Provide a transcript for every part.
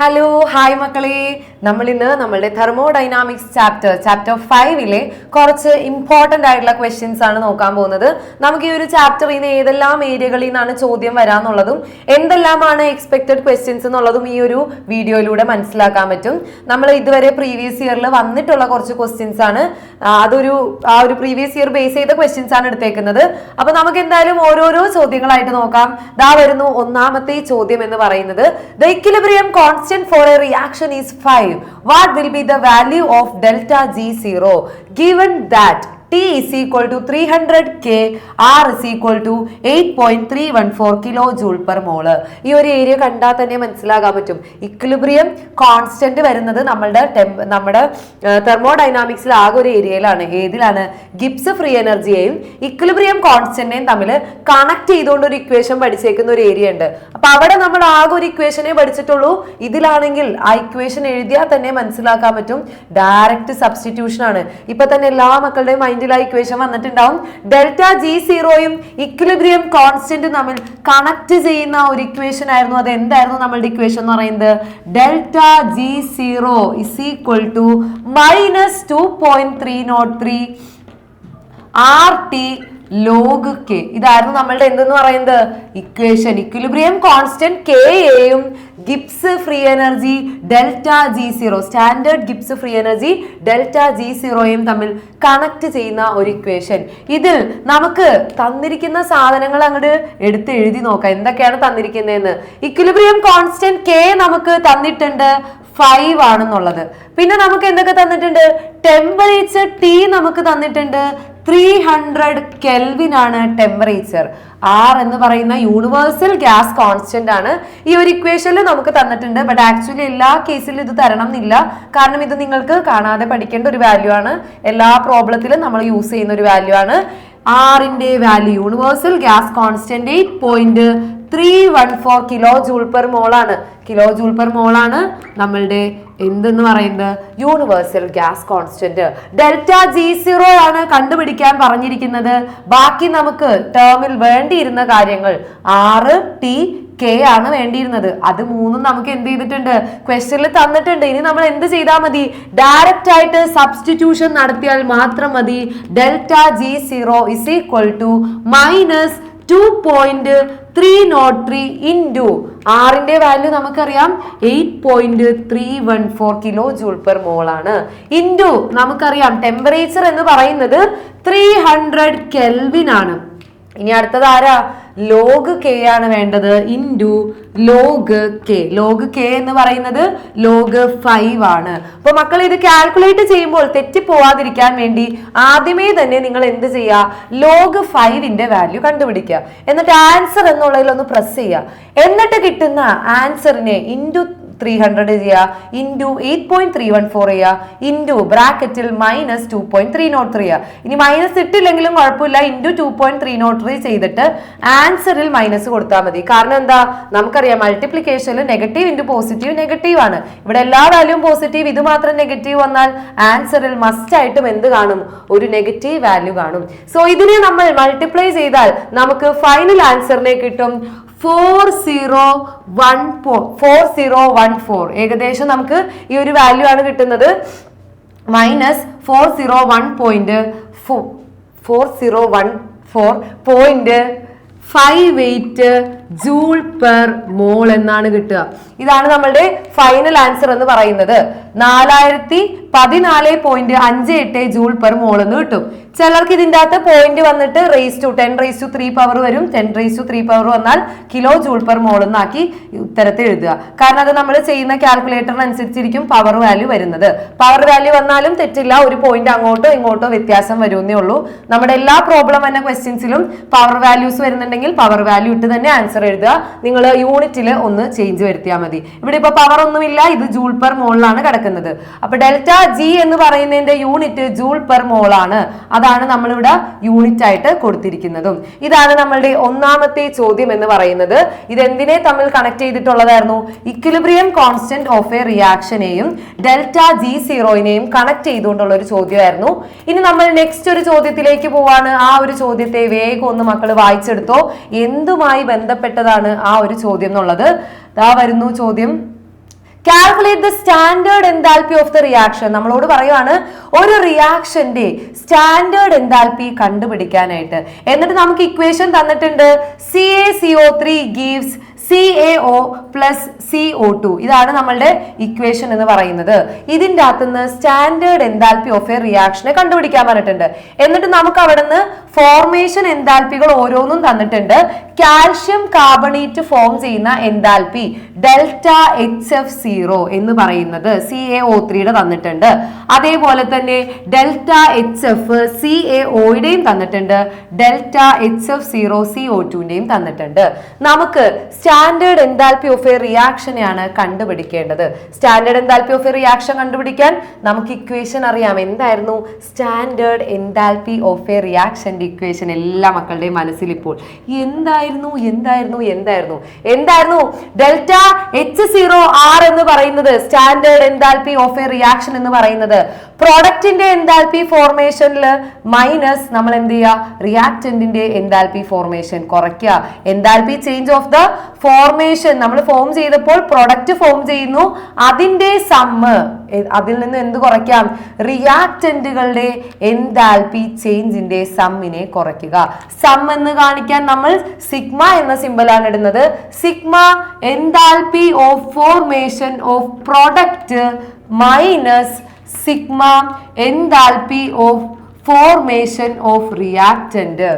Hello hi മക്കളെ. നമ്മൾ ഇന്ന് നമ്മളുടെ തെർമോഡൈനാമിക്സ് ചാപ്റ്റർ ചാപ്റ്റർ ഫൈവിലെ കുറച്ച് ഇമ്പോർട്ടന്റ് ആയിട്ടുള്ള ക്വസ്റ്റ്യൻസ് ആണ് നോക്കാൻ പോകുന്നത്. നമുക്ക് ഈ ഒരു ചാപ്റ്ററിൽ നിന്ന് ഏതെല്ലാം ഏരിയകളിൽ നിന്നാണ് ചോദ്യം വരാന്നുള്ളതും എന്തെല്ലാമാണ് എക്സ്പെക്റ്റഡ് ക്വസ്റ്റ്യൻസ് എന്നുള്ളതും ഈ ഒരു വീഡിയോയിലൂടെ മനസ്സിലാക്കാൻ പറ്റും. നമ്മൾ ഇതുവരെ പ്രീവിയസ് ഇയറിൽ വന്നിട്ടുള്ള കുറച്ച് ക്വസ്റ്റ്യൻസ് ആണ്. അതൊരു ആ ഒരു പ്രീവിയസ് ഇയർ ബേസ് ചെയ്ത ക്വസ്റ്റ്യൻസ് ആണ് എടുത്തേക്കുന്നത്. അപ്പോൾ നമുക്ക് എന്തായാലും ഓരോരോ ചോദ്യങ്ങളായിട്ട് നോക്കാം. ദാ വരുന്നു ഒന്നാമത്തെ ചോദ്യം എന്ന് പറയുന്നത് the equilibrium constant for a reaction is five 5. What will be the value of delta G0 given that delta G zero given that T is equal to 300 K, R is equal to 8.314 kilo joule per mole ഈ ഒരു area കണ്ടാൽ തന്നെ മനസ്സിലാകാൻ പറ്റും. Equilibrium constant വരുന്നത് നമ്മളുടെ Temba നമ്മുടെ തെർമോഡൈനാമിക്സിൽ ആകെ ഒരു ഏരിയയിലാണ് ഏതിലാണ്? ഗിബ്സ് ഫ്രീ എനർജിയെയും ഇക്ലിബ്രിയം കോൺസ്റ്റന്റിനെയും തമ്മിൽ കണക്ട് ചെയ്തുകൊണ്ട് ഒരു ഇക്വേഷൻ പഠിച്ചേക്കുന്ന ഒരു ഏരിയ ഉണ്ട്. അപ്പൊ അവിടെ നമ്മൾ ആകെ ഒരു ഇക്വേഷനെ പഠിച്ചിട്ടുള്ളൂ. ഇതിലാണെങ്കിൽ ആ ഇക്വേഷൻ എഴുതിയാൽ തന്നെ മനസ്സിലാക്കാൻ പറ്റും. ഡയറക്റ്റ് സബ്സ്റ്റിറ്റ്യൂഷൻ ആണ്. ഇപ്പൊ തന്നെ എല്ലാ മക്കളുടെയും മൈൻഡിൽ ആ ഇക്വേഷൻ വന്നിട്ടുണ്ടാവും. ഡെൽറ്റ ജി സീറോയും ഇക്വിലിബ്രിയം കോൺസ്റ്റന്റ് തമ്മിൽ കണക്ട് ചെയ്യുന്ന ഒരു ഇക്വേഷൻ ആയിരുന്നു. അത് എന്തായിരുന്നു നമ്മളുടെ ഇക്വേഷൻ എന്ന് പറയുന്നത്? Delta G zero is equal to minus two point three nought three R T log K ഇതായിരുന്നു നമ്മളുടെ എന്തെന്ന് പറയുന്നത്? ഇക്വേഷൻ ഇക്വിലിബ്രിയം കോൺസ്റ്റന്റ് കെ എയും Gibbs free energy delta G zero standard Gibbs free energy delta G സീറോയും തമ്മിൽ connect ചെയ്യുന്ന ഒരു equation ഇതിൽ നമുക്ക് തന്നിരിക്കുന്ന സാധനങ്ങൾ അങ്ങോട്ട് എടുത്ത് എഴുതി നോക്കാം. എന്തൊക്കെയാണ് തന്നിരിക്കുന്നതെന്ന്? ഇക്വിലിബ്രിയം കോൺസ്റ്റന്റ് കെ നമുക്ക് തന്നിട്ടുണ്ട് ഫൈവ് ആണെന്നുള്ളത്. പിന്നെ നമുക്ക് എന്തൊക്കെ തന്നിട്ടുണ്ട്? ടെമ്പറേച്ചർ ടി നമുക്ക് തന്നിട്ടുണ്ട് ത്രീ ഹൺഡ്രഡ് കെൽവിൻ ആണ് ടെമ്പറേച്ചർ ആർ എന്ന് പറയുന്ന യൂണിവേഴ്സൽ ഗ്യാസ് കോൺസ്റ്റന്റ് ആണ് ഈ ഒരു ഇക്വേഷനിൽ നമുക്ക് തന്നിട്ടുണ്ട്. ബട്ട് ആക്ച്വലി എല്ലാ കേസിലും ഇത് തരണം എന്നില്ല. കാരണം ഇത് നിങ്ങൾക്ക് കാണാതെ പഠിക്കേണ്ട ഒരു വാല്യൂ ആണ്. എല്ലാ പ്രോബ്ലത്തിലും നമ്മൾ യൂസ് ചെയ്യുന്ന ഒരു വാല്യൂ ആണ്. ആറിന്റെ value universal gas constant eight point three one four kilo joule per മോളാണ് കിലോ ജൂൾ പെർ മോളാണ് നമ്മളുടെ എന്തെന്ന് പറയുന്നത്? Universal gas constant delta G zero ആണ് കണ്ടുപിടിക്കാൻ പറഞ്ഞിരിക്കുന്നത്. ബാക്കി നമുക്ക് ടേമിൽ വേണ്ടിയിരുന്ന കാര്യങ്ങൾ ആറ് ടി കെ ആണ് വേണ്ടിയിരുന്നത്. അത് മൂന്നും നമുക്ക് എന്ത് ചെയ്തിട്ടുണ്ട്? ക്വസ്റ്റ്യനിൽ തന്നിട്ടുണ്ട്. ഇനി നമ്മൾ എന്ത് ചെയ്താൽ മതി? ഡയറക്റ്റ് ആയിട്ട് സബ്സ്റ്റിറ്റ്യൂഷൻ നടത്തിയാൽ മാത്രം മതി. Delta G zero is equal to minus two point three nought three into ആറിന്റെ വാല്യൂ നമുക്കറിയാം. Eight point three one four kilo joule per mole ആണ്. ഇന്റു നമുക്കറിയാം. ടെമ്പറേച്ചർ എന്ന് പറയുന്നത് ത്രീ ഹൺഡ്രഡ് കെൽവിൻ ആണ്. ഇനി അടുത്തത് ആരാ? ലോഗ് കെ ആണ് വേണ്ടത് into log K log K എന്ന് പറയുന്നത് ലോഗ് ഫൈവ് ആണ്. അപ്പൊ മക്കൾ ഇത് കാൽക്കുലേറ്റ് ചെയ്യുമ്പോൾ തെറ്റിപ്പോവാതിരിക്കാൻ വേണ്ടി ആദ്യമേ തന്നെ നിങ്ങൾ എന്ത് ചെയ്യുക? ലോഗ് ഫൈവിന്റെ വാല്യൂ കണ്ടുപിടിക്കുക. എന്നിട്ട് ആൻസർ എന്നുള്ളതിൽ ഒന്ന് പ്രസ് ചെയ്യുക. എന്നിട്ട് കിട്ടുന്ന ആൻസറിനെ ഇന്റു ത്രീ ഹൺഡ്രഡ് ചെയ്യുക into eight point three one four ചെയ്യുക ഇന്റു ബ്രാക്കറ്റിൽ minus two point three nought three ഇനി മൈനസ് ഇട്ടില്ലെങ്കിലും കുഴപ്പമില്ല into two point three nought three ചെയ്തിട്ട് ആൻസറിൽ മൈനസ് കൊടുത്താൽ മതി. കാരണം എന്താ? നമുക്കറിയാം മൾട്ടിപ്ലിക്കേഷനിൽ നെഗറ്റീവ് ഇന്റു പോസിറ്റീവ് നെഗറ്റീവ് ആണ്. ഇവിടെ എല്ലാ വാല്യൂവും പോസിറ്റീവ് ഇത് മാത്രം നെഗറ്റീവ് വന്നാൽ ആൻസറിൽ മസ്റ്റ് ആയിട്ടും എന്ത് കാണും? ഒരു നെഗറ്റീവ് വാല്യൂ കാണും. സോ ഇതിനെ നമ്മൾ മൾട്ടിപ്ലൈ ചെയ്താൽ നമുക്ക് ഫൈനൽ ആൻസറിനെ കിട്ടും. Four zero one four zero one four ഏകദേശം നമുക്ക് ഈ ഒരു വാല്യൂ ആണ് കിട്ടുന്നത്. Minus four zero one point four zero one four point five eight joule per mole എന്നാണ് കിട്ടുക. ഇതാണ് നമ്മളുടെ ഫൈനൽ ആൻസർ എന്ന് പറയുന്നത്. നാലായിരത്തി പതിനാല് പോയിന്റ് അഞ്ച് എട്ട് ജൂൾ പെർ മോൾ എന്ന് കിട്ടും. ചിലർക്ക് ഇതിന്റെ അകത്ത് പോയിന്റ് വന്നിട്ട് raise to ten raise to three power വരും. Ten raise to three power വന്നാൽ കിലോ ജൂൾ പെർ മോൾ എന്നാക്കി ഉത്തരത്തിൽ എഴുതുക. കാരണം അത് നമ്മൾ ചെയ്യുന്ന കാൽക്കുലേറ്ററിനനുസരിച്ചിരിക്കും പവർ വാല്യൂ വരുന്നത്. പവർ വാല്യൂ വന്നാലും തെറ്റില്ല. ഒരു പോയിന്റ് അങ്ങോട്ടോ ഇങ്ങോട്ടോ വ്യത്യാസം വരുമെന്നേ ഉള്ളൂ. നമ്മുടെ എല്ലാ പ്രോബ്ലം എന്ന ക്വസ്റ്റ്യൻസിലും പവർ വാല്യൂസ് വരുന്നുണ്ടെങ്കിൽ പവർ വാല്യൂ ഇട്ട് തന്നെ ആൻസർ എഴുതുക. നിങ്ങൾ യൂണിറ്റിൽ ഒന്ന് ചേഞ്ച് വരുത്തിയാൽ മതി. ഇവിടെ ഇപ്പൊ പവർ ഒന്നുമില്ല ഇത് ജൂൾ പെർ മോളിലാണ് കിടക്കുന്നത്. അപ്പൊ ഡെൽറ്റ ജി എന്ന് പറയുന്നതിന്റെ യൂണിറ്റ് ജൂൾ പെർ മോൾ ആണ്. അതാണ് നമ്മളിവിടെ യൂണിറ്റ് ആയിട്ട് കൊടുത്തിരിക്കുന്നതും. ഇതാണ് നമ്മളുടെ ഒന്നാമത്തെ ചോദ്യം എന്ന് പറയുന്നത്. ഇത് എന്തിനെ തമ്മിൽ കണക്ട് ചെയ്തിട്ടുള്ളതായിരുന്നു? ഇക്വിലിബ്രിയം കോൺസ്റ്റന്റ് ഓഫ് എ റിയാക്ഷനെയും ഡെൽറ്റ ജി സീറോയിനെയും കണക്ട് ചെയ്തുകൊണ്ടുള്ള ഒരു ചോദ്യമായിരുന്നു. ഇനി നമ്മൾ നെക്സ്റ്റ് ഒരു ചോദ്യത്തിലേക്ക് പോവാണ്. ആ ഒരു ചോദ്യത്തെ വേഗം ഒന്ന് മക്കൾ വായിച്ചെടുത്തോ. എന്തുമായി ബന്ധപ്പെട്ടതാണ് ആ ഒരു ചോദ്യം എന്നുള്ളത്. ദാ വരുന്നു ചോദ്യം. Calculate the standard enthalpy of the reaction നമ്മളോട് പറയുവാണ് ഒരു റിയാക്ഷന്റെ സ്റ്റാൻഡേർഡ് എന്താൽപി കണ്ടുപിടിക്കാനായിട്ട്. എന്നിട്ട് നമുക്ക് ഇക്വേഷൻ തന്നിട്ടുണ്ട്. C A C O three gives C A O plus C O two ഇതാണ് നമ്മളുടെ ഇക്വേഷൻ എന്ന് പറയുന്നത്. ഇതിന്റെ അകത്തുനിന്ന് സ്റ്റാൻഡേർഡ് എന്താൽപി ഓഫ് എ റിയാക്ഷനെ കണ്ടുപിടിക്കാൻ പറഞ്ഞിട്ടുണ്ട്. എന്നിട്ട് നമുക്ക് അവിടെ നിന്ന് ഫോർമേഷൻ എന്താൽപികൾ ഓരോന്നും തന്നിട്ടുണ്ട്. കാൽഷ്യം കാർബണേറ്റ് ഫോം ചെയ്യുന്ന enthalpy delta H F zero എന്ന് പറയുന്നത് സി എ ഒ ത്രീയുടെ തന്നിട്ടുണ്ട്. അതേപോലെ തന്നെ delta H F C A ഒയുടെയും തന്നിട്ടുണ്ട്. Delta H F zero C O ടുവിന്റെയും തന്നിട്ടുണ്ട്. നമുക്ക് സ്റ്റാൻഡേർഡ് എൻതാൽപ്പി ഓഫ് എ റിയാക്ഷനെയാണ് കണ്ടുപിടിക്കേണ്ടത്. Standard enthalpy of a reaction കണ്ടുപിടിക്കാൻ നമുക്ക് ഇക്വേഷൻ അറിയാം. എന്തായിരുന്നു? സ്റ്റാൻഡേർഡ് എൻതാൽപ്പി ഓഫ് എ റിയാക്ഷന്റെ ഇക്വേഷൻ എല്ലാ മക്കളുടെയും മനസ്സിൽ ഇപ്പോൾ എന്തായിരുന്നു? എന്തായിരുന്നു? എന്തായിരുന്നു? എന്തായിരുന്നു? ഡെൽറ്റ എച്ച് സീറോ ആർ എന്ന് പറയുന്നത് standard enthalpy of a reaction എന്ന് പറയുന്നത്. പ്രോഡക്റ്റിന്റെ എൻതാൽപ്പി ഫോർമേഷനിൽ മൈനസ് നമ്മൾ എന്ത് ചെയ്യുക? റിയാക്റ്റന്റിന്റെ എൻതാൽപ്പി ഫോർമേഷൻ കുറയ്ക്കുക. Enthalpy change of the formation നമ്മൾ ഫോം ചെയ്തപ്പോൾ പ്രൊഡക്റ്റ് ഫോം ചെയ്യുന്നു. അതിന്റെ സമ്മ് അതിൽ നിന്ന് എന്ത് കുറയ്ക്കാം? റിയാക്റ്റന്റുകളുടെ എന്താൽപി ചേഞ്ചിന്റെ സമ്മിനെ കുറയ്ക്കുക. സം എന്ന് കാണിക്കാൻ നമ്മൾ സിഗ്മ എന്ന സിമ്പലാണ് ഇടുന്നത്. Sigma enthalpy of formation of product minus sigma enthalpy of formation of reactant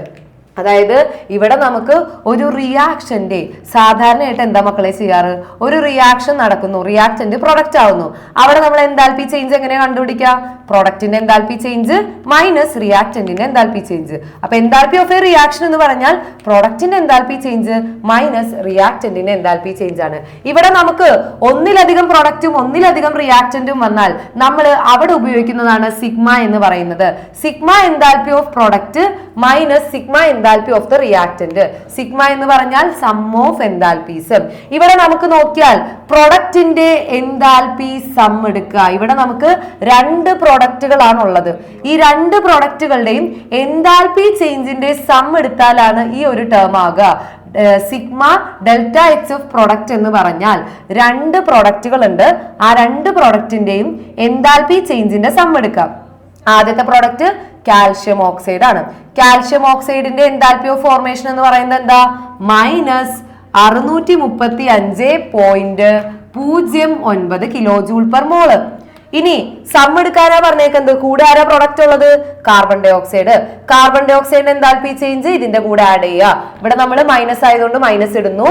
അതായത് ഇവിടെ നമുക്ക് ഒരു റിയാക്ഷന്റെ സാധാരണയായിട്ട് എന്താ മക്കളെ ചെയ്യാറ്? ഒരു റിയാക്ഷൻ നടക്കുന്നു റിയാക്ടന്റ് പ്രൊഡക്റ്റ് ആവുന്നു. അവിടെ നമ്മൾ എന്താൽപി ചേഞ്ച് എങ്ങനെ കണ്ടുപിടിക്കുക? പ്രൊഡക്റ്റിന്റെ എന്താൽപി ചേഞ്ച് മൈനസ് റിയാക്ടന്റിന്റെ എന്താൽപി ചേഞ്ച് അപ്പൊ എന്താൽപി ഓഫ് എ റിയാക്ഷൻ എന്ന് പറഞ്ഞാൽ പ്രോഡക്റ്റിന്റെ എന്താൽപി ചേഞ്ച് മൈനസ് റിയാക്ടന്റിന്റെ എന്താൽപി ചേഞ്ച് ആണ്. ഇവിടെ നമുക്ക് ഒന്നിലധികം പ്രോഡക്റ്റും ഒന്നിലധികം റിയാക്ടന്റും വന്നാൽ നമ്മൾ അവിടെ ഉപയോഗിക്കുന്നതാണ് സിഗ്മ എന്ന് പറയുന്നത്. Sigma enthalpy of product minus sigma enthalpy of the reactant sigma എന്ന് പറഞ്ഞാൽ സം ഓഫ് എന്താൽപീസ് ഇവിടെ നമുക്ക് നോക്കിയാൽ പ്രൊഡക്റ്റിന്റെ എന്താൽപി സം എടുക്കുക. ഇവിടെ നമുക്ക് രണ്ട് പ്രൊഡക്റ്റുകളാണ് ഉള്ളത് ഈ രണ്ട് പ്രൊഡക്റ്റുകളുടെയും എന്താൽപി ചേഞ്ചിന്റെ സം എടുത്താലാണ് ഈ ഒരു ടേം ആകുക. Sigma delta H F product എന്ന് പറഞ്ഞാൽ രണ്ട് പ്രൊഡക്റ്റുകൾ ഉണ്ട് ആ രണ്ട് പ്രൊഡക്റ്റിന്റെയും എന്താൽപി ചേഞ്ചിന്റെ സം എടുക്കാം. ആദ്യത്തെ പ്രോഡക്റ്റ് കാൽഷ്യം ഓക്സൈഡ് ആണ്. കാൽഷ്യം ഓക്സൈഡിന്റെ എന്താൽപി ഓഫ് ഫോർമേഷൻ എന്ന് പറയുന്നത് എന്താ? മൈനസ് അറുന്നൂറ്റി മുപ്പത്തി അഞ്ച് പോയിന്റ് പൂജ്യം ഒൻപത് കിലോ ജൂൾ പെർ മോൾ ഇനി സം എടുക്കാനാ പറഞ്ഞേക്കുന്നത്. കൂടെ ആരാ പ്രൊഡക്റ്റ് ഉള്ളത്? കാർബൺ ഡൈ ഓക്സൈഡ് കാർബൺ ഡൈ ഓക്സൈഡിന്റെ എന്താൽപി ചേഞ്ച് ഇതിന്റെ കൂടെ ആഡ് ചെയ്യുക. ഇവിടെ നമ്മൾ മൈനസ് ആയതുകൊണ്ട് മൈനസ് ഇടുന്നു.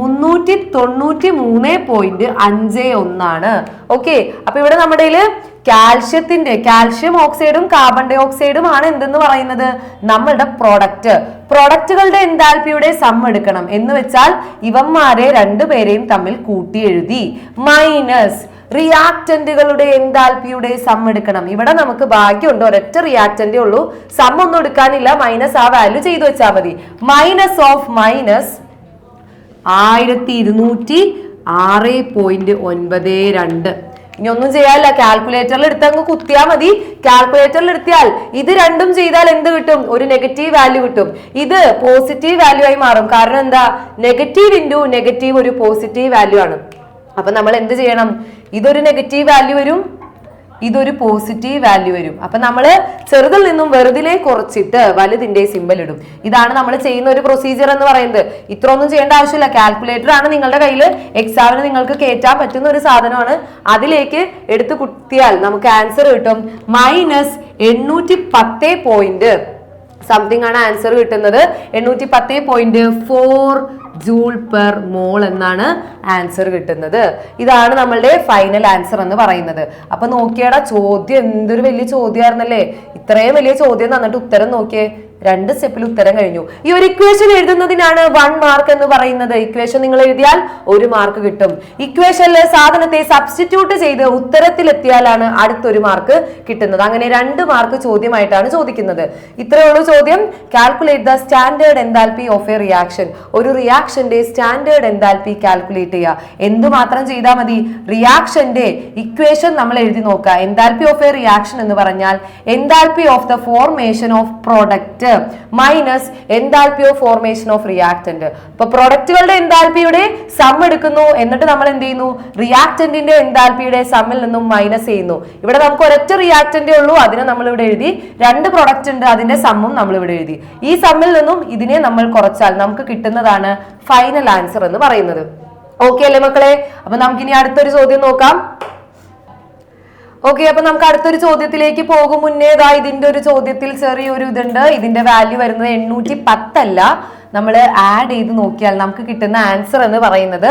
മുന്നൂറ്റി തൊണ്ണൂറ്റി മൂന്ന് പോയിന്റ് അഞ്ച് ഒന്നാണ്. ഓക്കെ അപ്പൊ ഇവിടെ നമ്മുടെ കാൽഷ്യത്തിന്റെ കാൽഷ്യം ഓക്സൈഡും കാർബൺ ഡൈ ഓക്സൈഡും ആണ് എന്തെന്ന് പറയുന്നത്? നമ്മളുടെ പ്രോഡക്റ്റ് പ്രോഡക്റ്റുകളുടെ എന്താൽപിയുടെ സം എടുക്കണം. എന്ന് വെച്ചാൽ ഇവന്മാരെ രണ്ടുപേരെയും തമ്മിൽ കൂട്ടി എഴുതി മൈനസ് റിയാക്ടന്റുകളുടെ എന്താൽപിയുടെ സം എടുക്കണം. ഇവിടെ നമുക്ക് ഭാഗ്യമുണ്ട്. ഒരൊറ്റ റിയാക്ടന്റേ ഉള്ളൂ. സം ഒന്നും എടുക്കാനില്ല. മൈനസ് ആ വാല്യൂ ചെയ്തു വെച്ചാൽ മതി. മൈനസ് ഓഫ് മൈനസ് ആയിരത്തി ഇരുന്നൂറ്റി ആറ് പോയിന്റ് ഒൻപത് രണ്ട്. ഇനി ഒന്നും ചെയ്യാനില്ല. കാൽക്കുലേറ്ററിൽ എടുത്ത് അങ്ങ് കുത്തിയാൽ മതി. കാൽക്കുലേറ്ററിൽ എടുത്തിയാൽ ഇത് രണ്ടും ചെയ്താൽ എന്ത് കിട്ടും? ഒരു നെഗറ്റീവ് വാല്യൂ കിട്ടും. ഇത് പോസിറ്റീവ് വാല്യൂ ആയി മാറും. കാരണം എന്താ? നെഗറ്റീവ് ഇന്റു നെഗറ്റീവ് ഒരു പോസിറ്റീവ് വാല്യൂ ആണ്. അപ്പൊ നമ്മൾ എന്ത് ചെയ്യണം? ഇതൊരു നെഗറ്റീവ് വാല്യൂ വരും. ഇതൊരു പോസിറ്റീവ് വാല്യൂ വരും. അപ്പൊ നമ്മൾ ചെറുതിൽ നിന്നും വെറുതിലേ കുറച്ചിട്ട് വലുതിന്റെ സിമ്പൽ ഇടും. ഇതാണ് നമ്മൾ ചെയ്യുന്ന ഒരു പ്രൊസീജിയർ എന്ന് പറയുന്നത്. ഇത്ര ഒന്നും ചെയ്യേണ്ട ആവശ്യമില്ല. കാൽക്കുലേറ്റർ ആണ് നിങ്ങളുടെ കയ്യിൽ എക്സാമിന് നിങ്ങൾക്ക് കയറ്റാൻ പറ്റുന്ന ഒരു സാധനമാണ്. അതിലേക്ക് എടുത്തു കുത്തിയാൽ നമുക്ക് ആൻസർ കിട്ടും. മൈനസ് എണ്ണൂറ്റി പത്ത് പോയിന്റ് സംതിങ് ആണ് ആൻസർ കിട്ടുന്നത്. എണ്ണൂറ്റി പത്ത് point four joule per mole എന്നാണ് ആൻസർ കിട്ടുന്നത്. ഇതാണ് നമ്മളുടെ ഫൈനൽ ആൻസർ എന്ന് പറയുന്നത്. അപ്പൊ നോക്കിയാടാ ചോദ്യം എന്തൊരു വലിയ ചോദ്യമായിരുന്നല്ലേ? ഇത്രയും വലിയ ചോദ്യം തന്നിട്ട് ഉത്തരം നോക്കിയേ. രണ്ട് സ്റ്റെപ്പിൽ ഉത്തരം കഴിഞ്ഞു. ഈ ഒരു ഇക്വേഷൻ എഴുതുന്നതിനാണ് വൺ മാർക്ക് എന്ന് പറയുന്നത്. ഇക്വേഷൻ നിങ്ങൾ എഴുതിയാൽ ഒരു മാർക്ക് കിട്ടും. ഇക്വേഷനിലെ സാധനത്തെ സബ്സ്റ്റിറ്റ്യൂട്ട് ചെയ്ത് ഉത്തരത്തിലെത്തിയാലാണ് അടുത്തൊരു മാർക്ക് കിട്ടുന്നത്. അങ്ങനെ രണ്ട് മാർക്ക് ചോദ്യമായിട്ടാണ് ചോദിക്കുന്നത്. ഇത്രയേ ഉള്ളൂ ചോദ്യം. Calculate the standard enthalpy of a reaction ഒരു റിയാക്ഷന്റെ സ്റ്റാൻഡേർഡ് എന്താൽപി കാൽക്കുലേറ്റ് ചെയ്യുക. എന്തുമാത്രം ചെയ്താൽ മതി? റിയാക്ഷന്റെ ഇക്വേഷൻ നമ്മൾ എഴുതി നോക്കുക. എന്താൽപി ഓഫ് എ റിയാക്ഷൻ എന്ന് പറഞ്ഞാൽ enthalpy of the formation of product minus enthalpy of formation of reactant ഇപ്പൊ പ്രൊഡക്റ്റുകളുടെ എൻതാൽപ്പിയുടെ സം എടുക്കുന്നു. എന്നിട്ട് നമ്മൾ എന്ത് ചെയ്യുന്നു? റിയാക്ടന്റിന്റെ എൻതാൽപ്പിയുടെ സമ്മിൽ നിന്നും മൈനസ് ചെയ്യുന്നു. ഇവിടെ നമുക്ക് ഒരൊറ്റ റിയാക്ടന്റേ ഉള്ളൂ. അതിനെ നമ്മൾ ഇവിടെ എഴുതി. രണ്ട് പ്രൊഡക്റ്റ് ഉണ്ട്. അതിന്റെ സമ്മും നമ്മൾ ഇവിടെ എഴുതി. ഈ സമ്മിൽ നിന്നും ഇതിനെ നമ്മൾ കുറച്ചാൽ നമുക്ക് കിട്ടുന്നതാണ് ഫൈനൽ ആൻസർ എന്ന് പറയുന്നത്. ഓക്കെ അല്ലേ മക്കളെ? അപ്പൊ നമുക്കിനി അടുത്തൊരു ചോദ്യം നോക്കാം. ഓക്കെ അപ്പൊ നമുക്ക് അടുത്തൊരു ചോദ്യത്തിലേക്ക് പോകും. മുന്നേ ഇതിന്റെ ഒരു ചോദ്യത്തിൽ ചെറിയൊരു ഇതുണ്ട്. ഇതിന്റെ വാല്യൂ വരുന്നത് എണ്ണൂറ്റി പത്തല്ല. നമ്മൾ ആഡ് ചെയ്ത് നോക്കിയാൽ നമുക്ക് കിട്ടുന്ന ആൻസർ എന്ന് പറയുന്നത്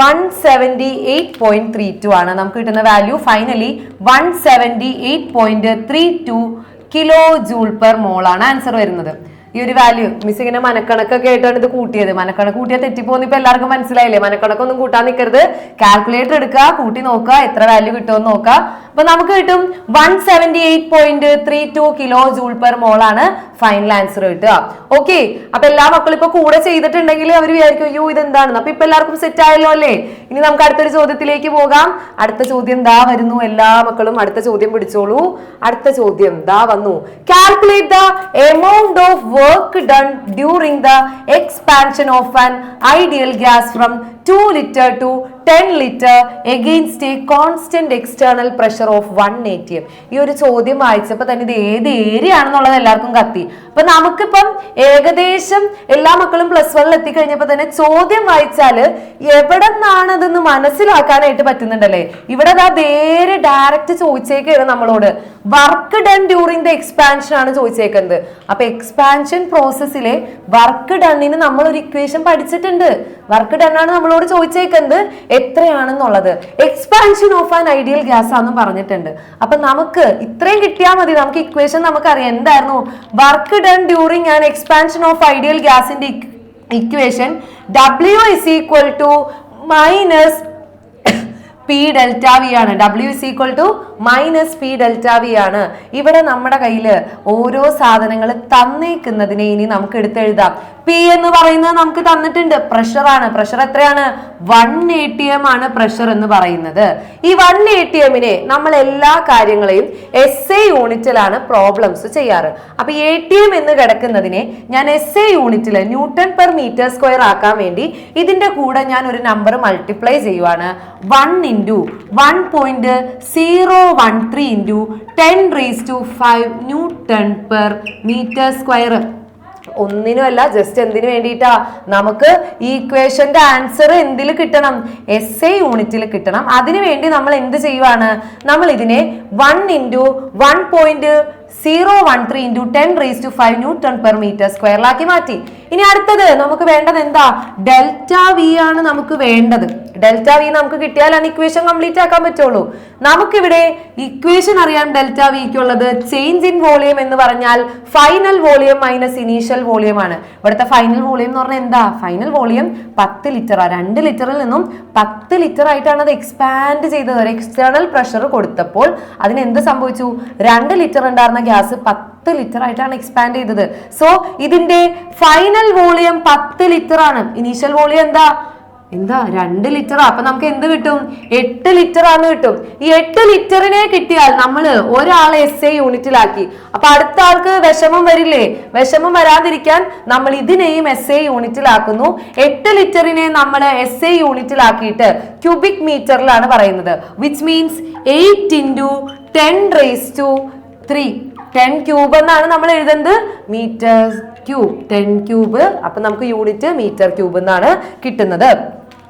one seventy eight point three two ആണ്. നമുക്ക് കിട്ടുന്ന value finally one seventy eight point three two kilo joule per മോളാണ് ആൻസർ വരുന്നത്. ഈ ഒരു വാല്യൂ മിസ് ഇങ്ങനെ മനക്കണക്കൊക്കെ ആയിട്ടാണ് ഇത് കൂട്ടിയത്. മനക്കണക്ക് കൂട്ടിയാൽ തെറ്റിപ്പോന്ന് ഇപ്പൊ എല്ലാവർക്കും മനസ്സിലായില്ലേ? മനക്കണക്കൊന്നും കൂട്ടാൻ നിൽക്കരുത് കാൽക്കുലേറ്റർ എടുക്കുക കൂട്ടി നോക്കുക എത്ര വാല്യൂ കിട്ടുമെന്ന് നോക്കുക. അപ്പൊ നമുക്ക് കിട്ടും one seventy eight point three two kilo joule per mole ആണ് ഫൈനൽ ആൻസർ കിട്ടുക. ഓക്കെ അപ്പൊ എല്ലാ മക്കളും ഇപ്പൊ കൂടെ ചെയ്തിട്ടുണ്ടെങ്കിൽ അവർ വിചാരിക്കും അയ്യോ ഇത് എന്താണ് അപ്പൊ ഇപ്പൊ എല്ലാവർക്കും സെറ്റ് ആയല്ലോ അല്ലേ? ഇനി നമുക്ക് അടുത്തൊരു ചോദ്യത്തിലേക്ക് പോകാം. അടുത്ത ചോദ്യം ദാ വരുന്നു. എല്ലാ മക്കളും അടുത്ത ചോദ്യം പിടിച്ചോളൂ. അടുത്ത ചോദ്യം ദാ വന്നു. Calculate the amount of work done during the expansion of an ideal gas from two litre to ten litre against a constant external pressure of one A T M ഈ ഒരു ചോദ്യം വായിച്ചപ്പോൾ തന്നെ ഇത് ഏത് ഏരിയ ആണെന്നുള്ളത് എല്ലാവർക്കും കത്തി. അപ്പൊ നമുക്കിപ്പം ഏകദേശം എല്ലാ മക്കളും പ്ലസ് വണ്ണിൽ എത്തിക്കഴിഞ്ഞപ്പോൾ തന്നെ ചോദ്യം വായിച്ചാൽ എവിടെ നിന്നാണതെന്ന് മനസ്സിലാക്കാനായിട്ട് പറ്റുന്നുണ്ടല്ലേ? ഇവിടെ അത് നേരെ ഡയറക്റ്റ് ചോദിച്ചേക്കാണ് നമ്മളോട്. Work done during the expansion ആണ് ചോദിച്ചേക്കുന്നത്. അപ്പൊ എക്സ്പാൻഷൻ പ്രോസസ്സിലെ വർക്ക് ഡണ്ണിന് നമ്മൾ ഒരു ഇക്വേഷൻ പഠിച്ചിട്ടുണ്ട്. വർക്ക് ഡൺ ആണ് നമ്മളോട് ചോദിച്ചേക്കുന്നത് എത്രയാണെന്നുള്ളത്. Expansion of an ideal gas ആണെന്ന് പറഞ്ഞിട്ടുണ്ട്. അപ്പൊ നമുക്ക് ഇത്രയും കിട്ടിയാൽ മതി. നമുക്ക് ഇക്വേഷൻ നമുക്കറിയാം. എന്തായിരുന്നു? Work done during an expansion of ideal ഗ്യാസിന്റെ equation W is equal to minus P delta V ആണ്. W is equal to minus P delta V ആണ്. ഇവിടെ നമ്മുടെ കയ്യിൽ ഓരോ സാധനങ്ങൾ തന്നേക്കുന്നതിനെ ഇനി നമുക്ക് എടുത്തെഴുതാം. പി എന്ന് പറയുന്നത് നമുക്ക് തന്നിട്ടുണ്ട്. പ്രഷറാണ് പ്രഷർ എത്രയാണ്? വൺ എ ടി എം ആണ് പ്രഷർ എന്ന് പറയുന്നത്. ഈ വൺ എ ടി എമ്മിനെ നമ്മൾ എല്ലാ കാര്യങ്ങളെയും എസ് എ യൂണിറ്റിലാണ് പ്രോബ്ലംസ് ചെയ്യാറ്. അപ്പൊ എ ടി എം എന്ന് കിടക്കുന്നതിനെ ഞാൻ എസ് എ യൂണിറ്റിൽ ന്യൂട്ടൺ പെർ മീറ്റർ സ്ക്വയർ ആക്കാൻ വേണ്ടി ഇതിന്റെ കൂടെ ഞാൻ ഒരു നമ്പർ മൾട്ടിപ്ലൈ ചെയ്യുവാണ്. One into one point zero one three into ten raise to five newton per metre square ഒന്നിനുമല്ല just എന്തിനു വേണ്ടിയിട്ടാ? നമുക്ക് ഈ ഇക്വേഷന്റെ ആൻസർ എന്തിൽ കിട്ടണം? എസ് എ യൂണിറ്റിൽ കിട്ടണം. അതിനു വേണ്ടി നമ്മൾ എന്ത് ചെയ്യുവാണ്? നമ്മൾ ഇതിനെ one into one point zero one three into ten raise to five newton per metre സ്ക്വയറിലാക്കി മാറ്റി. ഇനി അടുത്തത് നമുക്ക് വേണ്ടത് എന്താ? ഡെൽറ്റ വി ആണ് നമുക്ക് വേണ്ടത്. ഡെൽറ്റ വി നമുക്ക് കിട്ടിയാലാണ് ഇക്വേഷൻ കംപ്ലീറ്റ് ആക്കാൻ പറ്റുള്ളൂ. നമുക്കിവിടെ ഇക്വേഷൻ അറിയാം ഡെൽറ്റ വിക്കുള്ളത് ചേഞ്ച് ഇൻ വോളിയം എന്ന് പറഞ്ഞാൽ final volume minus initial volume ആണ്. ഇവിടുത്തെ ഫൈനൽ വോളിയം എന്ന് പറഞ്ഞാൽ എന്താ? ഫൈനൽ വോളിയം പത്ത് ലിറ്റർ ആ. രണ്ട് ലിറ്ററിൽ നിന്നും പത്ത് ലിറ്റർ ആയിട്ടാണ് അത് എക്സ്പാൻഡ് ചെയ്തത്. ഒരു എക്സ്റ്റേണൽ പ്രഷർ കൊടുത്തപ്പോൾ അതിന് എന്ത് സംഭവിച്ചു? രണ്ട് ലിറ്റർ ഉണ്ടായിരുന്ന ഗ്യാസ് പത്ത് ലിറ്റർ ആയിട്ടാണ് എക്സ്പാൻഡ് ചെയ്തത്. സോ ഇതിന്റെ ഫൈനൽ വോളിയം പത്ത് ലിറ്റർ ആണ്. ഇനീഷ്യൽ വോളിയം എന്താ? എന്താ? രണ്ട് ലിറ്റർ അപ്പൊ നമുക്ക് എന്ത് കിട്ടും? എട്ട് ലിറ്റർ ആണ് കിട്ടും. ഈ എട്ട് ലിറ്ററിനെ കിട്ടിയാൽ നമ്മൾ ഒരാളെ എസ് എ യൂണിറ്റിലാക്കി. അപ്പൊ അടുത്ത ആൾക്ക് വിഷമം വരില്ലേ? വിഷമം വരാതിരിക്കാൻ നമ്മൾ ഇതിനെയും എസ് എ യൂണിറ്റിലാക്കുന്നു. എട്ട് ലിറ്ററിനെ നമ്മൾ എസ് എ യൂണിറ്റിലാക്കിയിട്ട് ക്യൂബിക് മീറ്ററിലാണ് പറയുന്നത്. Which means eight into ten raise to three ten cube എന്നാണ് നമ്മൾ എഴുതുന്നത്. മീറ്റർ ക്യൂബ് ടെൻ ക്യൂബ് അപ്പൊ നമുക്ക് യൂണിറ്റ് മീറ്റർ ക്യൂബ് എന്നാണ് കിട്ടുന്നത്.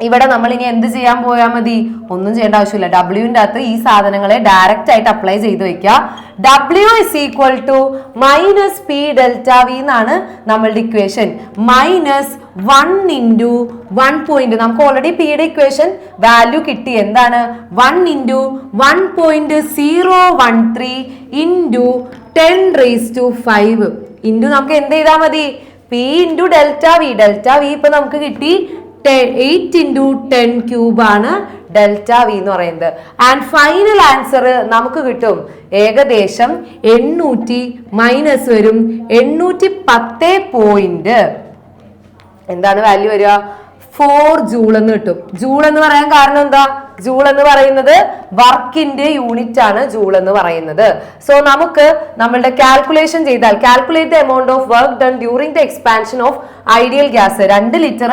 ഇവിടെ നമ്മൾ ഇനി എന്ത് ചെയ്യാൻ പോയാൽ മതി? ഒന്നും ചെയ്യേണ്ട ആവശ്യമില്ല. ഡബ്ല്യൂവിന്റെ അകത്ത് ഈ സാധനങ്ങളെ ഡയറക്റ്റ് ആയിട്ട് അപ്ലൈ ചെയ്ത് വെക്കുക. W is equal to minus P delta V എന്നാണ് നമ്മളുടെ equation minus one into one point നമുക്ക് ഓൾറെഡി പിയുടെ ഇക്വേഷൻ വാല്യൂ കിട്ടി. എന്താണ്? One into one point zero one three into ten raise to five into നമുക്ക് എന്ത് ചെയ്താൽ മതി? P into delta V delta V ഇപ്പൊ നമുക്ക് കിട്ടി എയ്റ്റ് ഇന്റു ടെൻ ക്യൂബാണ് ഡെൽറ്റ വി എന്ന് പറയുന്നത്. ആൻഡ് ഫൈനൽ ആൻസർ നമുക്ക് കിട്ടും. ഏകദേശം എണ്ണൂറ്റി മൈനസ് വരും എണ്ണൂറ്റി പത്ത് പോയിന്റ് എന്താണ് വാല്യൂ വരിക? ഫോർ ജൂൾ എന്ന് കിട്ടും. ജൂൾ എന്ന് പറയാൻ കാരണം എന്താ? ജൂൾ എന്ന് പറയുന്നത് വർക്കിന്റെ യൂണിറ്റ് ആണ് ജൂൾ എന്ന് പറയുന്നത്. സോ നമുക്ക് നമ്മളുടെ കാൽക്കുലേഷൻ ചെയ്താൽ calculate the amount of work done during the expansion of ideal gas രണ്ട് ലിറ്റർ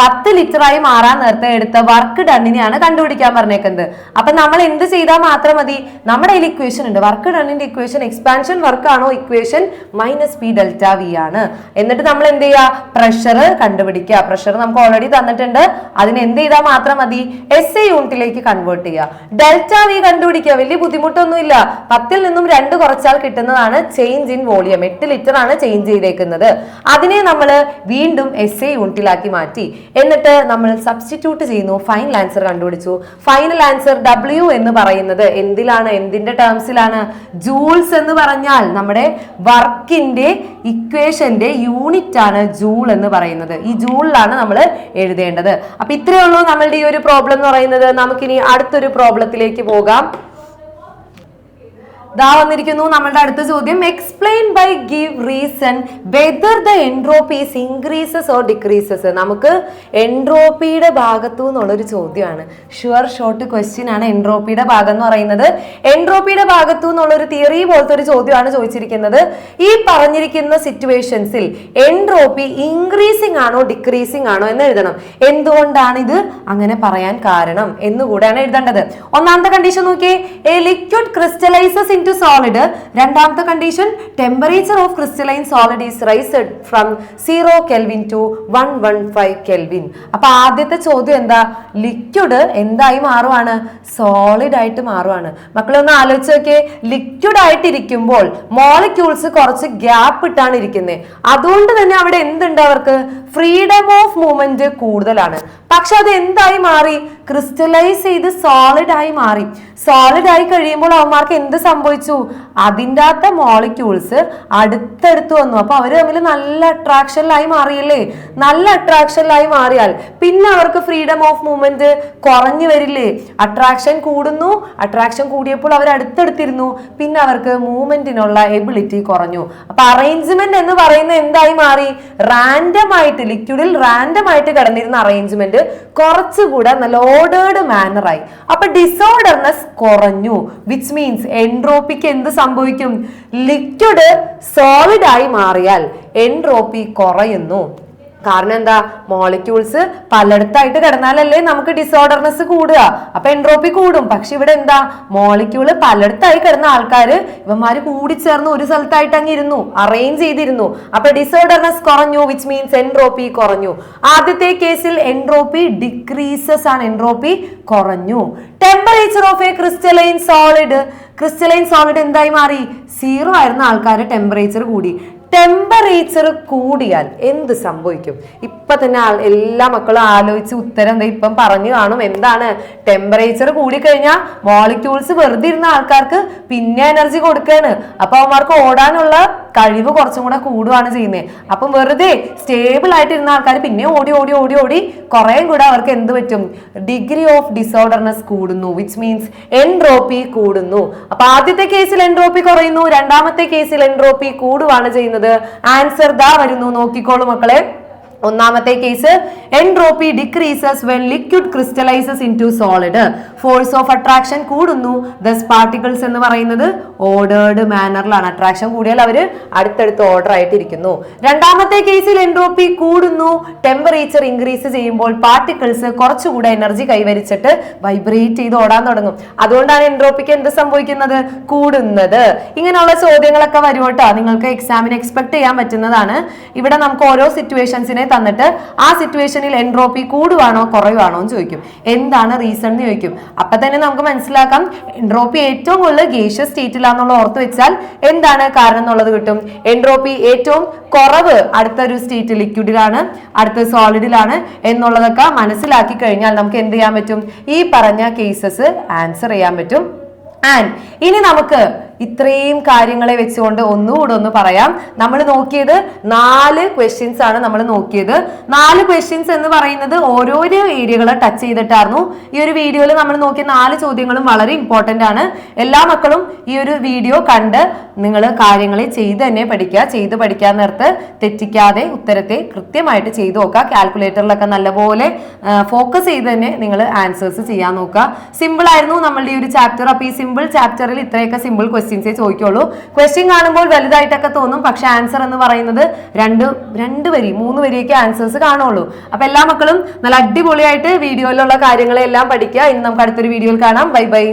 പത്ത് ലിറ്റർ ആയി മാറാൻ നേരത്തെ എടുത്ത വർക്ക് ഡണ്ണിനെയാണ് കണ്ടുപിടിക്കാൻ പറഞ്ഞേക്കുന്നത്. അപ്പൊ നമ്മൾ എന്ത് ചെയ്താൽ മാത്രം മതി? നമ്മുടെ കയ്യിൽ ഇക്വേഷൻ ഉണ്ട്. വർക്ക് ഡണ്ണിന്റെ ഇക്വേഷൻ എക്സ്പാൻഷൻ വർക്ക് ആണോ? Equation minus P delta V ആണ്. എന്നിട്ട് നമ്മൾ എന്ത് ചെയ്യുക? പ്രഷർ കണ്ടുപിടിക്കുക. പ്രഷർ നമുക്ക് ഓൾറെഡി തന്നിട്ടുണ്ട്. അതിന് എന്ത് ചെയ്താൽ മാത്രം മതി? എസ് എ യൂണിറ്റിലേക്ക് കൺവേർട്ട് ചെയ്യുക. ഡെൽറ്റ വി കണ്ടുപിടിക്കുക. വലിയ ബുദ്ധിമുട്ടൊന്നുമില്ല. പത്തിൽ നിന്നും രണ്ട് കുറച്ചാൽ കിട്ടുന്നതാണ് ചേഞ്ച് ഇൻ വോളിയം എട്ട് ലിറ്റർ ആണ് ചേഞ്ച് ചെയ്തേക്കുന്നത്. അതിനെ നമ്മൾ വീണ്ടും എസ് എ യൂണിറ്റിലാക്കി മാറ്റി. എന്നിട്ട് നമ്മൾ സബ്സ്റ്റിറ്റ്യൂട്ട് ചെയ്യുന്നു. ഫൈനൽ ആൻസർ കണ്ടുപിടിച്ചു. ഫൈനൽ ആൻസർ ഡബ്ല്യു എന്ന് പറയുന്നത് എന്തിലാണ്? എന്തിന്റെ ടേംസിലാണ് ജൂൾസ് എന്ന് പറഞ്ഞാൽ നമ്മുടെ വർക്കിന്റെ ഇക്വേഷന്റെ യൂണിറ്റ് ആണ് ജൂൾ എന്ന് പറയുന്നത്. ഈ ജൂളിലാണ് നമ്മൾ എഴുതേണ്ടത്. അപ്പൊ ഇത്രയേ ഉള്ളൂ നമ്മളുടെ ഈ ഒരു പ്രോബ്ലം എന്ന് പറയുന്നത്. നമുക്കിനി അടുത്തൊരു പ്രോബ്ലത്തിലേക്ക് പോകാം. ദാ വന്നിരിക്കുന്നു നമ്മളുടെ അടുത്ത ചോദ്യം. Explain by give reason whether the entropies increases or decreases നമുക്ക് എൻട്രോപ്പിയുടെ ഭാഗത്തു നിന്നുള്ളൊരു ചോദ്യമാണ്. ഷുവർ ഷോർട്ട് ക്വസ്റ്റ്യൻ ആണ് എൻട്രോപ്പിയുടെ ഭാഗം എന്ന് പറയുന്നത്. എൻട്രോപ്പിയുടെ ഭാഗത്തു നിന്നുള്ളൊരു തിയറി പോലത്തെ ഒരു ചോദ്യമാണ് ചോദിച്ചിരിക്കുന്നത്. ഈ പറഞ്ഞിരിക്കുന്ന സിറ്റുവേഷൻസിൽ എൻട്രോപ്പി ഇൻക്രീസിംഗ് ആണോ ഡിക്രീസിംഗ് ആണോ എന്ന് എഴുതണം. എന്തുകൊണ്ടാണ് ഇത് അങ്ങനെ പറയാൻ കാരണം എന്നുകൂടെയാണ് എഴുതേണ്ടത്. ഒന്നാമത്തെ കണ്ടീഷൻ നോക്കിയേ. A liquid crystallises into solid രണ്ടാമത്തെ condition temperature of crystalline solid is raised from zero kelvin to one one five kelvin അപ്പൊ ആദ്യത്തെ ചോദ്യം എന്താ? ലിക്വിഡ് എന്തായി മാറുവാണ്? സോളിഡ് ആയിട്ട് മാറുവാണ്. മക്കളെ ഒന്ന് ആലോചിച്ച് നോക്കിയേ. ലിക്വിഡ് ആയിട്ടിരിക്കുമ്പോൾ മോളിക്യൂൾസ് കുറച്ച് ഗ്യാപ്പ് ഇട്ടാണ് ഇരിക്കുന്നത് അതുകൊണ്ട് തന്നെ അവിടെ എന്തുണ്ട് അവർക്ക്? ഫ്രീഡം ഓഫ് മൂവ്മെന്റ് കൂടുതലാണ്. പക്ഷെ അത് എന്തായി മാറി? ക്രിസ്റ്റലൈസ് ചെയ്ത് സോളിഡ് ആയി മാറി. സോളിഡ് ആയി കഴിയുമ്പോൾ അവന്മാർക്ക് എന്ത് സംഭവിച്ചു? അതിന്റെ അകത്ത മോളിക്യൂൾസ് അടുത്തടുത്ത് വന്നു. അപ്പൊ അവർ തമ്മിൽ നല്ല അട്രാക്ഷനിലായി മാറിയില്ലേ? നല്ല അട്രാക്ഷനിലായി മാറിയാൽ പിന്നെ അവർക്ക് ഫ്രീഡം ഓഫ് മൂവ്മെന്റ് കുറഞ്ഞു വരില്ലേ? അട്രാക്ഷൻ കൂടുന്നു. അട്രാക്ഷൻ കൂടിയപ്പോൾ അവർ അടുത്തടുത്തിരുന്നു. പിന്നെ അവർക്ക് മൂവ്മെന്റിനുള്ള എബിലിറ്റി കുറഞ്ഞു. അപ്പൊ അറേഞ്ച്മെന്റ് എന്ന് പറയുന്നത് എന്തായി മാറി? റാൻഡം ആയിട്ട് ലിക്വിഡിൽ റാൻഡം ആയിട്ട് കിടന്നിരുന്ന അറേഞ്ച്മെന്റ് കുറച്ചുകൂടെ നല്ല ഓർഡേർഡ് മാനറായി അപ്പൊ ഡിസോർഡർനെസ് കുറഞ്ഞു വിച്ച് മീൻസ് എൻട്രോപ്പിക്ക് എന്ത് സംഭവിക്കും? ലിക്വിഡ് സോളിഡ് ആയി മാറിയാൽ എൻട്രോപ്പി കുറയുന്നു. കാരണം എന്താ? മോളിക്യൂൾസ് പലയിടത്തായിട്ട് കിടന്നാലല്ലേ നമുക്ക് ഡിസോർഡർനെസ് കൂടുക. അപ്പൊ എൻട്രോപ്പി കൂടും. പക്ഷെ ഇവിടെ എന്താ? മോളിക്യൂൾ പലയിടത്തായി കിടന്ന ആൾക്കാർ ഇവന്മാര് കൂടിച്ചേർന്ന് ഒരു സ്ഥലത്തായിട്ട് അങ്ങ് ഇരുന്നു. അറേഞ്ച് ചെയ്തിരുന്നു. അപ്പൊ ഡിസോർഡർനെസ് കുറഞ്ഞു വിച്ച് മീൻസ് എൻട്രോപ്പി കുറഞ്ഞു. ആദ്യത്തെ കേസിൽ എൻട്രോപ്പി ഡിക്രീസസ് ആണ്. എൻട്രോപ്പി കുറഞ്ഞു. Temperature of a crystalline solid crystalline solid എന്തായി മാറി? സീറോ ആയിരുന്ന ആൾക്കാർ ടെമ്പറേച്ചർ കൂടി. ടെമ്പറേച്ചർ കൂടിയാൽ എന്ത് സംഭവിക്കും? ഇപ്പൊ തന്നെ എല്ലാ മക്കളും ആലോചിച്ച് ഉത്തരം എന്താ ഇപ്പം പറഞ്ഞു കാണും. എന്താണ്? ടെമ്പറേച്ചർ കൂടിക്കഴിഞ്ഞാൽ മോളിക്യൂൾസ് വെറുതെ ഇരുന്ന ആൾക്കാർക്ക് പിന്നെ എനർജി കൊടുക്കുകയാണ് അപ്പൊ അവന്മാർക്ക് ഓടാനുള്ള കഴിവ് കുറച്ചും കൂടെ കൂടുകയാണ് ചെയ്യുന്നത് അപ്പം വെറുതെ സ്റ്റേബിൾ ആയിട്ട് ഇരുന്ന ആൾക്കാർ പിന്നെ ഓടി ഓടി ഓടി ഓടി കുറേയും കൂടെ അവർക്ക് എന്ത് പറ്റും? ഡിഗ്രി ഓഫ് ഡിസോർഡർനെസ് കൂടുന്നു വിച്ച് മീൻസ് എൻട്രോപ്പി കൂടുന്നു. അപ്പൊ ആദ്യത്തെ കേസിൽ എൻട്രോപ്പി കുറയുന്നു രണ്ടാമത്തെ കേസിൽ എൻട്രോപ്പി കൂടുവാണ് ചെയ്യുന്നത്. ആൻസർ ദാ വരുന്നു. നോക്കിക്കോളൂ മക്കളെ. ഒന്നാമത്തെ case entropy decreases when liquid crystallises into solid force of attraction കൂടുന്നു. ദസ് പാർട്ടിക്കിൾസ് എന്ന് പറയുന്നത് ഓർഡേർഡ് മാനറിലാണ് അട്രാക്ഷൻ കൂടിയാൽ അവർ അടുത്തടുത്ത് ഓർഡർ ആയിട്ടിരിക്കുന്നു. രണ്ടാമത്തെ കേസിൽ എൻട്രോപ്പി കൂടുന്നു. ടെമ്പറേച്ചർ ഇൻക്രീസ് ചെയ്യുമ്പോൾ പാർട്ടിക്കിൾസ് കുറച്ചുകൂടെ എനർജി കൈവരിച്ചിട്ട് വൈബ്രേറ്റ് ചെയ്ത് ഓടാൻ തുടങ്ങും. അതുകൊണ്ടാണ് എൻട്രോപ്പിക്ക് എന്ത് സംഭവിക്കുന്നത്? കൂടുന്നത്. ഇങ്ങനെയുള്ള ചോദ്യങ്ങളൊക്കെ വരും നിങ്ങൾക്ക് എക്സാമിന് എക്സ്പെക്ട് ചെയ്യാൻ പറ്റുന്നതാണ്. ഇവിടെ നമുക്ക് ഓരോ സിറ്റുവേഷൻസിനെ തന്നിട്ട് ആ സിറ്റുവേഷനിൽ എൻട്രോപ്പി കൂടുവാണോ കുറയുവാണോ എന്ന് ചോദിക്കും. എന്താണ് റീസൺ എന്ന് ചോദിക്കും. അപ്പൊ തന്നെ നമുക്ക് മനസ്സിലാക്കാം. എൻട്രോപ്പി ഏറ്റവും കൂടുതൽ ഗേഷ്യസ് സ്റ്റേറ്റിലാന്നുള്ള ഓർത്ത് വെച്ചാൽ എന്താണ് കാരണം എന്നുള്ളത് കിട്ടും. എൻട്രോപ്പി ഏറ്റവും കുറവ് അടുത്ത ഒരു സ്റ്റേറ്റ് ലിക്വിഡിലാണ് അടുത്ത സോളിഡിലാണ് എന്നുള്ളതൊക്കെ മനസ്സിലാക്കി കഴിഞ്ഞാൽ നമുക്ക് എന്ത് ചെയ്യാൻ പറ്റും? ഈ പറഞ്ഞ കേസസ് ആൻസർ ചെയ്യാൻ പറ്റും. ആൻഡ് ഇനി നമുക്ക് ഇത്രയും കാര്യങ്ങളെ വെച്ചുകൊണ്ട് ഒന്നുകൂടെ ഒന്ന് പറയാം. നമ്മൾ നോക്കിയത് നാല് ക്വസ്റ്റ്യൻസ് ആണ് നമ്മൾ നോക്കിയത്. നാല് ക്വസ്റ്റ്യൻസ് എന്ന് പറയുന്നത് ഓരോരോ ഏരിയകളെ ടച്ച് ചെയ്തിട്ടായിരുന്നു. ഈ ഒരു വീഡിയോയിൽ നമ്മൾ നോക്കിയ നാല് ചോദ്യങ്ങളും വളരെ ഇമ്പോർട്ടന്റ് ആണ്. എല്ലാ മക്കളും ഈ ഒരു വീഡിയോ കണ്ട് നിങ്ങൾ കാര്യങ്ങളെ ചെയ്ത് തന്നെ പഠിക്കുക ചെയ്ത് പഠിക്കാൻ നേരത്ത് തെറ്റിക്കാതെ ഉത്തരത്തെ കൃത്യമായിട്ട് ചെയ്തു നോക്കുക. കാൽക്കുലേറ്ററിലൊക്കെ നല്ലപോലെ ഫോക്കസ് ചെയ്ത് തന്നെ നിങ്ങൾ ആൻസേഴ്സ് ചെയ്യാൻ നോക്കുക. സിമ്പിൾ ആയിരുന്നു നമ്മളുടെ ഈ ഒരു ചാപ്റ്റർ അപ്പോൾ ഈ സിമ്പിൾ ചാപ്റ്ററിൽ ഇത്രയൊക്കെ സിമ്പിൾ ക്വസ്റ്റ്യൻസേ ചോദിക്കുള്ളൂ. ക്വസ്റ്റ്യൻ കാണുമ്പോൾ വലുതായിട്ടൊക്കെ തോന്നും. പക്ഷെ ആൻസർ എന്ന് പറയുന്നത് രണ്ട് രണ്ട് വരി മൂന്ന് വരിയൊക്കെ ആൻസേഴ്സ് കാണുള്ളൂ. അപ്പൊ എല്ലാ മക്കളും നല്ല അടിപൊളിയായിട്ട് വീഡിയോയിലുള്ള കാര്യങ്ങളെല്ലാം പഠിക്കുക. ഇന്ന് നമുക്ക് അടുത്തൊരു വീഡിയോയിൽ കാണാം. Bye bye